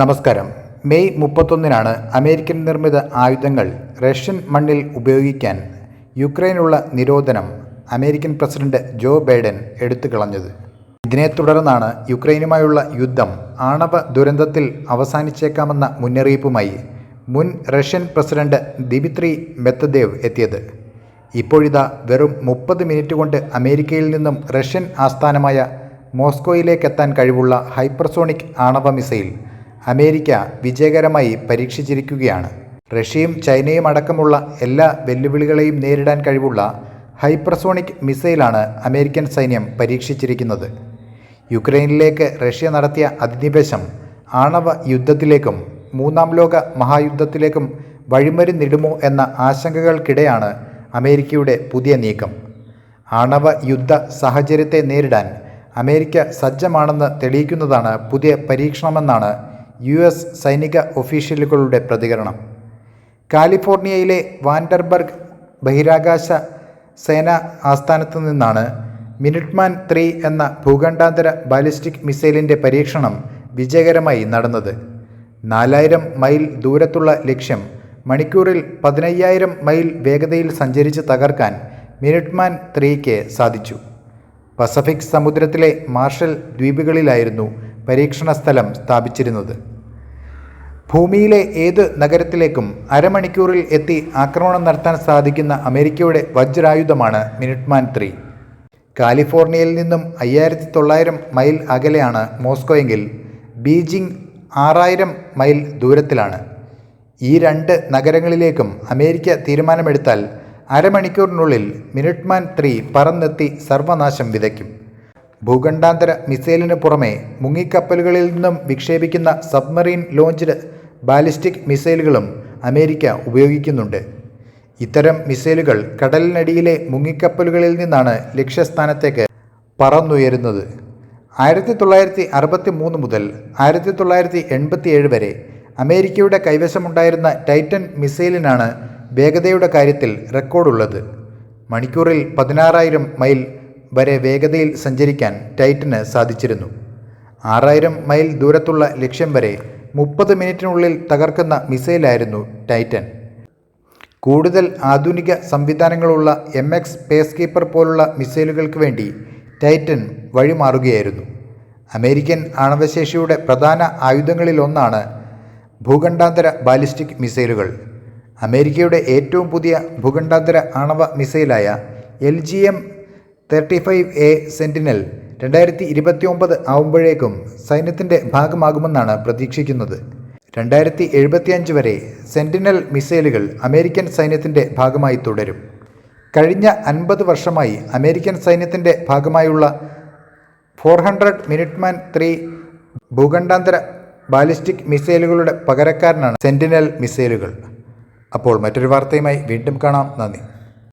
നമസ്കാരം. May മുപ്പത്തൊന്നിനാണ് American നിർമ്മിത ആയുധങ്ങൾ റഷ്യൻ മണ്ണിൽ ഉപയോഗിക്കാൻ യുക്രൈനുള്ള നിരോധനം അമേരിക്കൻ പ്രസിഡന്റ് ജോ ബൈഡൻ എടുത്തു കളഞ്ഞത്. ഇതിനെ തുടർന്നാണ് യുക്രൈനുമായുള്ള യുദ്ധം ആണവ ദുരന്തത്തിൽ അവസാനിച്ചേക്കാമെന്ന മുന്നറിയിപ്പുമായി മുൻ റഷ്യൻ പ്രസിഡന്റ് ദിമിത്രി മെത്തദേവ് എത്തിയത്. ഇപ്പോഴിതാ വെറും മുപ്പത് മിനിറ്റ് കൊണ്ട് അമേരിക്കയിൽ നിന്നും റഷ്യൻ ആസ്ഥാനമായ മോസ്കോയിലേക്കെത്താൻ കഴിവുള്ള ഹൈപ്പർസോണിക് ആണവ മിസൈൽ അമേരിക്ക വിജയകരമായി പരീക്ഷിച്ചിരിക്കുകയാണ്. റഷ്യയും ചൈനയും അടക്കമുള്ള എല്ലാ വെല്ലുവിളികളെയും നേരിടാൻ കഴിവുള്ള ഹൈപ്രസോണിക് മിസൈലാണ് അമേരിക്കൻ സൈന്യം പരീക്ഷിച്ചിരിക്കുന്നത്. യുക്രൈനിലേക്ക് റഷ്യ നടത്തിയ അധിനിവേശം ആണവ യുദ്ധത്തിലേക്കും മൂന്നാം ലോക മഹായുദ്ധത്തിലേക്കും വഴിമരുന്നിടുമോ എന്ന ആശങ്കകൾക്കിടെയാണ് അമേരിക്കയുടെ പുതിയ നീക്കം. ആണവ യുദ്ധ സാഹചര്യത്തെ നേരിടാൻ അമേരിക്ക സജ്ജമാണെന്ന് തെളിയിക്കുന്നതാണ് പുതിയ പരീക്ഷണമെന്നാണ് യു എസ് സൈനിക ഒഫീഷ്യലുകളുടെ പ്രതികരണം. കാലിഫോർണിയയിലെ വാൻഡർബർഗ് ബഹിരാകാശ സേനാ ആസ്ഥാനത്തു നിന്നാണ് മിനിറ്റ്മാൻ ത്രീ എന്ന ഭൂഖണ്ഡാന്തര ബാലിസ്റ്റിക് മിസൈലിന്റെ പരീക്ഷണം വിജയകരമായി നടന്നത്. നാലായിരം മൈൽ ദൂരത്തുള്ള ലക്ഷ്യം മണിക്കൂറിൽ പതിനയ്യായിരം മൈൽ വേഗതയിൽ സഞ്ചരിച്ച് തകർക്കാൻ മിനിറ്റ്മാൻ ത്രീക്ക് സാധിച്ചു. പസഫിക് സമുദ്രത്തിലെ മാർഷൽ ദ്വീപുകളിലായിരുന്നു പരീക്ഷണ സ്ഥലം സ്ഥാപിച്ചിരുന്നത്. ഭൂമിയിലെ ഏത് നഗരത്തിലേക്കും അരമണിക്കൂറിൽ എത്തി ആക്രമണം നടത്താൻ സാധിക്കുന്ന അമേരിക്കയുടെ വജ്രായുധമാണ് മിനിറ്റ്മാൻ ത്രീ. കാലിഫോർണിയയിൽ നിന്നും അയ്യായിരത്തി തൊള്ളായിരം മൈൽ അകലെയാണ് മോസ്കോയെങ്കിൽ ബീജിംഗ് ആറായിരം മൈൽ ദൂരത്തിലാണ്. ഈ രണ്ട് നഗരങ്ങളിലേക്കും അമേരിക്ക തീരുമാനമെടുത്താൽ അരമണിക്കൂറിനുള്ളിൽ മിനിറ്റ്മാൻ ത്രീ പറന്നെത്തി സർവനാശം വിതയ്ക്കും. ഭൂഖണ്ഡാന്തര മിസൈലിന് പുറമെ മുങ്ങിക്കപ്പലുകളിൽ നിന്നും വിക്ഷേപിക്കുന്ന സബ്മറീൻ ലോഞ്ച്ഡ് ബാലിസ്റ്റിക് മിസൈലുകളും അമേരിക്ക ഉപയോഗിക്കുന്നുണ്ട്. ഇത്തരം മിസൈലുകൾ കടലിനടിയിലെ മുങ്ങിക്കപ്പലുകളിൽ നിന്നാണ് ലക്ഷ്യസ്ഥാനത്തേക്ക് പറന്നുയരുന്നത്. ആയിരത്തി തൊള്ളായിരത്തി അറുപത്തി മൂന്ന് മുതൽ ആയിരത്തി തൊള്ളായിരത്തി എൺപത്തി ഏഴ് വരെ അമേരിക്കയുടെ കൈവശമുണ്ടായിരുന്ന ടൈറ്റൻ മിസൈലിനാണ് വേഗതയുടെ കാര്യത്തിൽ റെക്കോർഡുള്ളത്. മണിക്കൂറിൽ പതിനാറായിരം മൈൽ വരെ വേഗതയിൽ സഞ്ചരിക്കാൻ ടൈറ്റന് സാധിച്ചിരുന്നു. ആറായിരം മൈൽ ദൂരത്തുള്ള ലക്ഷ്യം വരെ മുപ്പത് മിനിറ്റിനുള്ളിൽ തകർക്കുന്ന മിസൈലായിരുന്നു ടൈറ്റൻ. കൂടുതൽ ആധുനിക സംവിധാനങ്ങളുള്ള എം എക്സ് പേസ് കീപ്പർ പോലുള്ള മിസൈലുകൾക്ക് വേണ്ടി ടൈറ്റൻ വഴിമാറുകയായിരുന്നു. അമേരിക്കൻ ആണവശേഷിയുടെ പ്രധാന ആയുധങ്ങളിലൊന്നാണ് ഭൂഖണ്ഡാന്തര ബാലിസ്റ്റിക് മിസൈലുകൾ. അമേരിക്കയുടെ ഏറ്റവും പുതിയ ഭൂഖണ്ഡാന്തര ആണവ മിസൈലായ L G M thirty five A sentinel രണ്ടായിരത്തി ഇരുപത്തി ഒമ്പത് ആവുമ്പോഴേക്കും സൈന്യത്തിന്റെ ഭാഗമാകുമെന്നാണ് പ്രതീക്ഷിക്കുന്നത്. രണ്ടായിരത്തി എഴുപത്തിയഞ്ച് വരെ സെന്റിനൽ മിസൈലുകൾ അമേരിക്കൻ സൈന്യത്തിന്റെ ഭാഗമായി തുടരും. കഴിഞ്ഞ അൻപത് വർഷമായി അമേരിക്കൻ സൈന്യത്തിന്റെ ഭാഗമായുള്ള ഫോർ ഹൺഡ്രഡ് മിനിറ്റ്മാൻ ത്രീ ഭൂഖണ്ഡാന്തര ബാലിസ്റ്റിക് മിസൈലുകളുടെ പകരക്കാരനാണ് സെന്റിനൽ മിസൈലുകൾ. അപ്പോൾ മറ്റൊരു വാർത്തയുമായി വീണ്ടും കാണാം. നന്ദി.